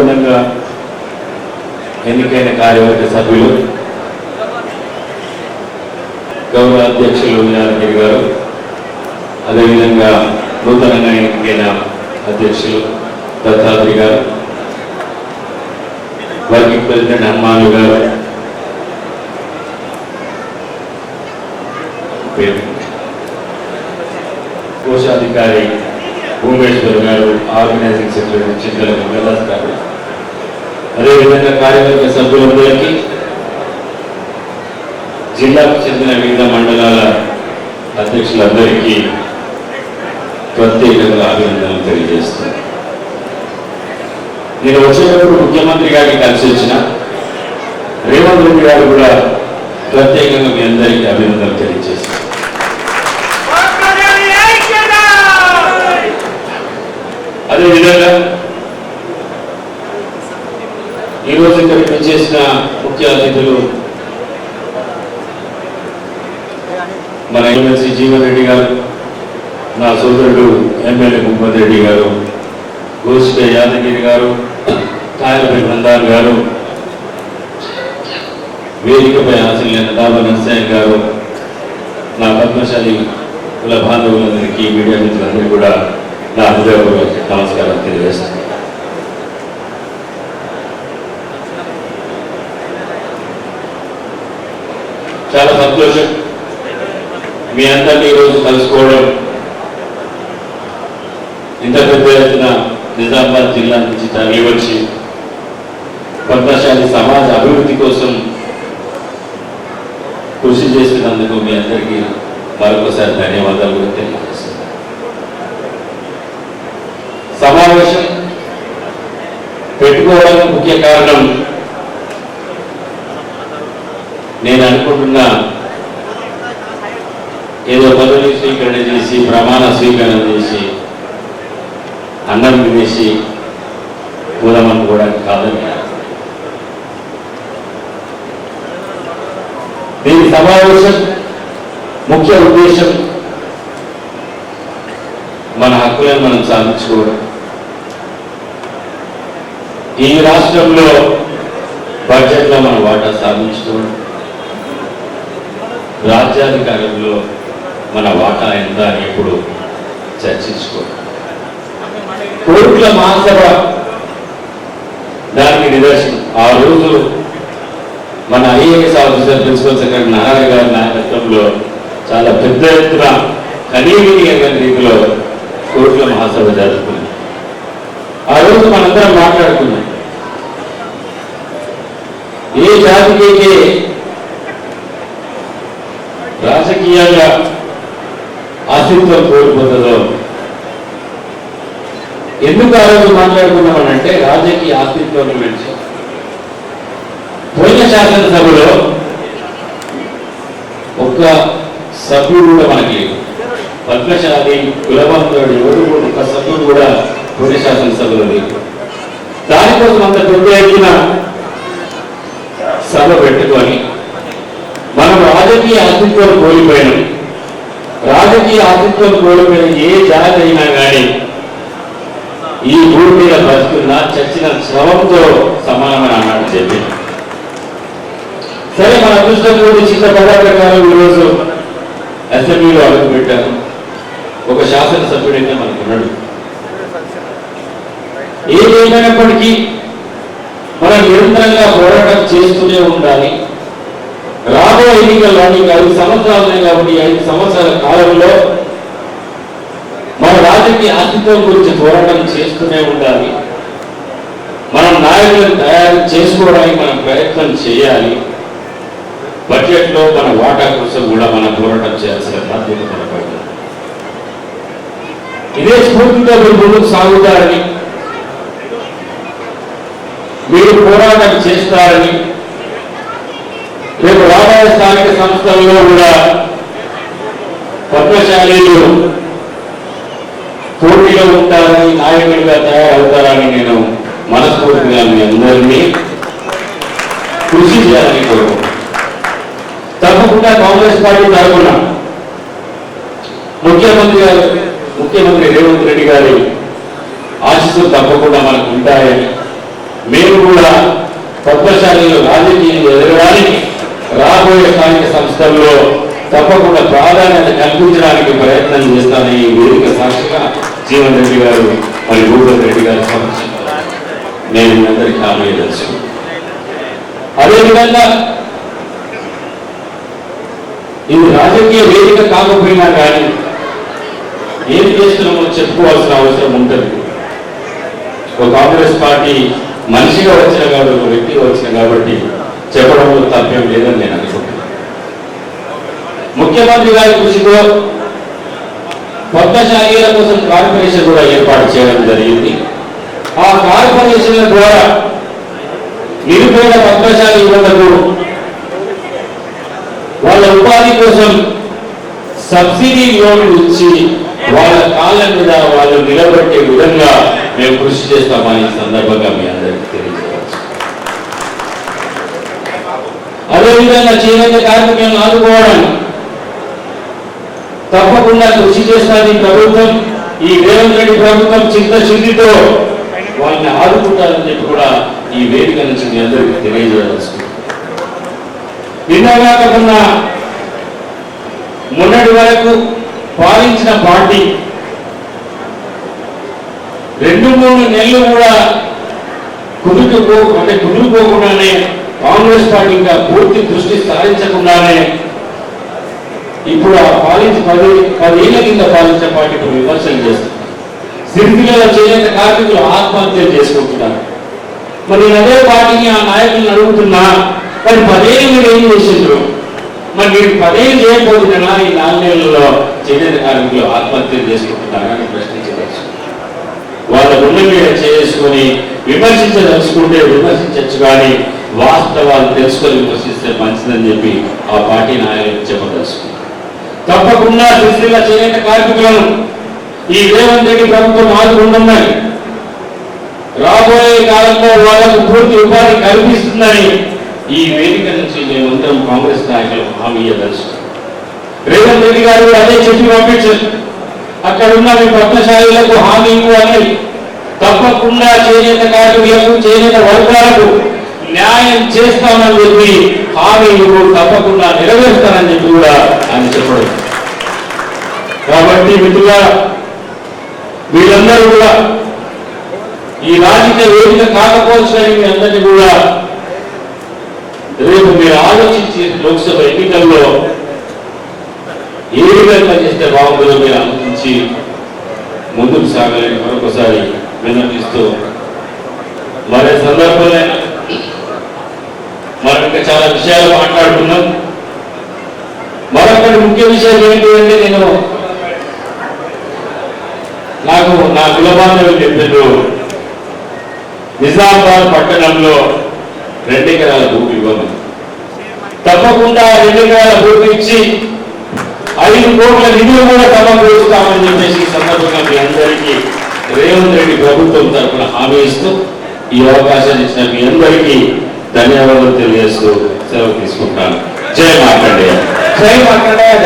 నూతనంగా ఎన్నికైన కార్యవర్గ సభ్యులు గౌరవ అధ్యక్షులు యాదగిరి గారు అదేవిధంగా నూతనంగా ఎన్నికైన అధ్యక్షులు దత్తాత్రి గారు వర్కింగ్ ప్రెసిడెంట్ హనుమాను గారు. కోశాధికారి భూమేశ్వర్ గారు ఆర్గనైజింగ్ సెక్రటరీ చింతల గంగాదాస్ గారు. అదేవిధంగా కార్యవర్గ సభ్యులందరికీ జిల్లాకు చెందిన వివిధ మండలాల అధ్యక్షులందరికీ ప్రత్యేకంగా అభినందనలు తెలియజేస్తున్నాను నేను వచ్చేటప్పుడు ముఖ్యమంత్రి గారికి కలిసి వచ్చిన రేవంత్ రెడ్డి గారు కూడా ప్రత్యేకంగా మీ అందరికీ అభినందనలు తెలియజేస్తాను అదేవిధంగా ఈరోజు ఇక్కడ పనిచేసిన ముఖ్య అతిథులు మన ఎమ్మెల్సీ జీవన్ రెడ్డి గారు నా సోదరుడు ఎమ్మెల్యే ముహమ్మద్ రెడ్డి గారు గోష్ఠ యాదగిరి గారు కాయలపై బృందాన్ గారు వేదికపై ఆశలైన దాబా నరసాయన్ గారు నా పద్మశాలి కుల బాంధవులందరికీ మీడియా మిత్రులందరికీ కూడా నా హృదయపూర్వక నమస్కారం తెలియజేస్తాను చాలా సంతోషం. మీ అందరినీ ఈరోజు కలుసుకోవడం ఇంత పెద్ద ఎత్తున నిజామాబాద్ జిల్లా నుంచి తరలి వచ్చి పద్మశాలి సమాజ అభివృద్ధి కోసం కృషి చేసినందుకు మీ అందరికీ మరొకసారి ధన్యవాదాలు కూడా తెలియజేస్తున్నాను. సమావేశం పెట్టుకోవడానికి ముఖ్య కారణం నేను అనుకుంటున్నా ఏదో పదవి స్వీకరణ చేసి ప్రమాణ స్వీకరణ చేసి అన్నం తినేసి కూలమనుకోవడానికి కాదని దీని సమావేశం ముఖ్య ఉద్దేశం మన హక్కులను మనం సాధించుకోవడం. ఈ రాష్ట్రంలో బడ్జెట్లో మన వాటా సాధించుకోవడం. రాజ్యాధికారంలో మన వాటా ఎంత అని ఎప్పుడు చర్చించుకో. కోట్ల మహాసభ దానికి నిదర్శనం. ఆ రోజు మన IAS officer principal secretary Narayana గారి నాయకత్వంలో చాలా పెద్ద ఎత్తున కనీవిని రీతిలో కోట్ల మహాసభ జరుపుకుంది ఆ రోజు మనందరం మాట్లాడుకున్నాం. ఏ జాతికి అస్తిత్వం కోల్పోతుందో ఎందుకు ఆ రోజు మాట్లాడుకున్నామనంటే రాజకీయ ఆస్తిత్వం గురించి పోయిన శాసనసభలో ఒక్క సభ్యుడు కూడా మనకి లేడు పద్మశాలి కులబంధుడు ఎవరు ఒక ఒక్క సభ్యుడు కూడా పోయిన శాసనసభలో లేదు. దానికోసం అంత పెద్ద ఎత్తున సభ పెట్టుకొని మనం రాజకీయ ఆస్తిత్వం కోల్పోయినాం. రాజకీయ అస్తిత్వం కోల్పోయిన ఏ జాతి అయినా కానీ ఈ భూమి మీద బతుకున్న చచ్చిన శవంతో సమానమని అన్నాడు చెప్పి సరే మన అదృష్టం కూడా చిన్న పదార్థకాలు ఈరోజు అసెంబ్లీలో అడుగు పెట్టారు. ఒక శాసనసభ్యుడైతే మనకున్నాడు ఏదేమైనప్పటికీ మనం నిరంతరంగా పోరాటం చేస్తూనే ఉండాలి. రాబోయే ఎన్నికల్లో నీకు ఐదు సంవత్సరాలు ఉన్నాయి కాబట్టి ఐదు సంవత్సరాల కాలంలో మన రాజకీయ అస్తిత్వం గురించి పోరాటం చేస్తూనే ఉండాలి. మనం నాయకులను తయారు చేసుకోవడానికి మనం ప్రయత్నం చేయాలి. బడ్జెట్లో మన వాటా కోసం కూడా మనం పోరాటం చేయాల్సిన బాధ్యత మనపై ఇదే స్ఫూర్తితో మీరు ముందుకు సాగుతారని మీరు పోరాటం చేస్తారని రేపు రాబోయే స్థానిక సంస్థల్లో కూడా పద్మశాలీలు పోటీలో ఉంటారని నాయకుడిగా తయారవుతారని నేను మనస్ఫూర్తిగా మీ అందరినీ కృషి చేయాలని తప్పకుండా కాంగ్రెస్ పార్టీ తరఫున ముఖ్యమంత్రి గారు ముఖ్యమంత్రి రేవంత్ రెడ్డి గారి ఆశీస్సులు తప్పకుండా మనకు ఉంటాయని పద్మశాలీలు రాజకీయం ఎదగడానికి రాబోయే స్థానిక సంస్థల్లో తప్పకుండా ప్రాధాన్యత కల్పించడానికి ప్రయత్నం చేస్తానని ఈ వేదిక సాక్షిగా జీవన్ రెడ్డి గారు మరి భూపతి రెడ్డి గారు సమర్శించారు నేను మీ అందరికీ హామీ తెలుసు అదేవిధంగా ఇది రాజకీయ వేదిక కాకపోయినా కానీ ఏం చేస్తున్నామో చెప్పుకోవాల్సిన అవసరం ఉంటుంది. ఒక కాంగ్రెస్ పార్టీ మనిషిగా వచ్చిన కాబట్టి ఒక వ్యక్తిగా వచ్చిన కాబట్టి చెప్పడంలో తప్పేం లేదని నేను అనుకుంటున్నాను. ముఖ్యమంత్రి గారి కృషితో పద్మశాలీల కోసం కార్పొరేషన్ కూడా ఏర్పాటు చేయడం జరిగింది. ఆ కార్పొరేషన్ల ద్వారా నిరుపేద పద్మశాలి యువతకు వాళ్ళ ఉపాధి కోసం సబ్సిడీ లోన్లు ఇచ్చి వాళ్ళ కాళ్ళ మీద వాళ్ళు నిలబెట్టే విధంగా మేము కృషి చేస్తామని సందర్భంగా మీ అందరికీ అదేవిధంగా చేనేత కార్మికులను ఆదుకోవడం తప్పకుండా కృషి చేస్తుంది ప్రభుత్వం. ఈ రేవంత్ రెడ్డి ప్రభుత్వం చిత్తశుద్ధితో వాళ్ళని ఆదుకుంటారని చెప్పి కూడా ఈ వేదిక నుంచి మీ అందరికీ తెలియజేయవచ్చు నిన్న కాకుండా మొన్నటి వరకు పాలించిన పార్టీ రెండు మూడు నెలలు కూడా కుదురుకో అంటే కుదురుకోకుండానే కాంగ్రెస్ పార్టీ ఇంకా పూర్తి దృష్టి సారించకుండానే ఇప్పుడు ఆ పాలించి పది పదేళ్ళ కింద పాలించే పార్టీ ఇప్పుడు విమర్శలు చేస్తుంది. సిరిపిల్లల చేనేత కార్మికులు ఆత్మహత్యలు చేసుకుంటున్నారు. మరి నేను అదే పార్టీని ఆ నాయకులను అడుగుతున్నా మరి పదేళ్ళు మీరు ఏం చేసిండ్రు? మరి మీరు పదేళ్ళు చేయకపోతున్నా ఈ నాలుగేళ్ళలో నెలల్లో చేనేత కార్మికులు ఆత్మహత్యలు చేసుకుంటున్నారని అని ప్రశ్నించవచ్చు. వాళ్ళ గుండె మీద చేసుకొని విమర్శించదలుచుకుంటే విమర్శించవచ్చు కానీ వాస్తవాలు తెలుసుకొని విమర్శిస్తే మంచిదని చెప్పి ఆ పార్టీ నాయకులు చెప్పదలుచుకున్నారు తప్పకుండా సిరిసిల్ల చేనేత కార్మికులను ఈ రేవంత్ రెడ్డి ప్రభుత్వం ఆదుకుంటుందని రాబోయే కాలంలో వాళ్ళకు పూర్తి ఉపాధి కల్పిస్తుందని ఈ వేదిక నుంచి మేమందరం కాంగ్రెస్ నాయకులు హామీ ఇవ్వదలుచుకున్నాం. రేవంత్ రెడ్డి గారు అదే చెప్పి పంపించారు. అక్కడ ఉన్న మీ పద్మశాలీలకు హామీ ఇవ్వాలి. తప్పకుండా చేనేత కార్మికులకు చేనేత వర్గాలకు న్యాయం చేస్తామని చెప్పి హామీలు తప్పకుండా నెరవేరుస్తానని చెప్పి కూడా ఆయన చెప్పడం. కాబట్టి మిత్రుల వీళ్ళందరూ కూడా ఈ రాజకీయ వేదిక కాకపోవచ్చు మీ అందరినీ కూడా రేపు మీరు ఆలోచించి లోక్సభ ఎన్నికల్లో ఏ విధంగా చేస్తే బాగుంటుందో మీరు ఆలోచించి ముందుకు సాగాలని మరొకసారి విన్నపిస్తూ మరి సందర్భంలో మనం ఇంకా చాలా విషయాలు మాట్లాడుకున్నాం మరొకటి ముఖ్య విషయం ఏంటి అంటే నేను నాకు నా కులబాంధవులు చెప్పారు నిజామాబాద్ పట్టణంలో రెండు ఎకరాల భూమి ఇవ్వను తప్పకుండా రెండు ఎకరాల భూమి ఇచ్చి ఐదు కోట్ల నిధులు కూడా సమకూరుస్తామని చెప్పేసి సందర్భంగా మీ అందరికీ రేవంత్ రెడ్డి ప్రభుత్వం తరఫున హామీ ఇస్తూ ఈ అవకాశాన్ని ఇచ్చిన మీ అందరికీ ధన్యవాదాలు తెలియజేస్తూ సెలవు తీసుకుంటాను. జై మార్కండేయ. జై మార్కండేయ.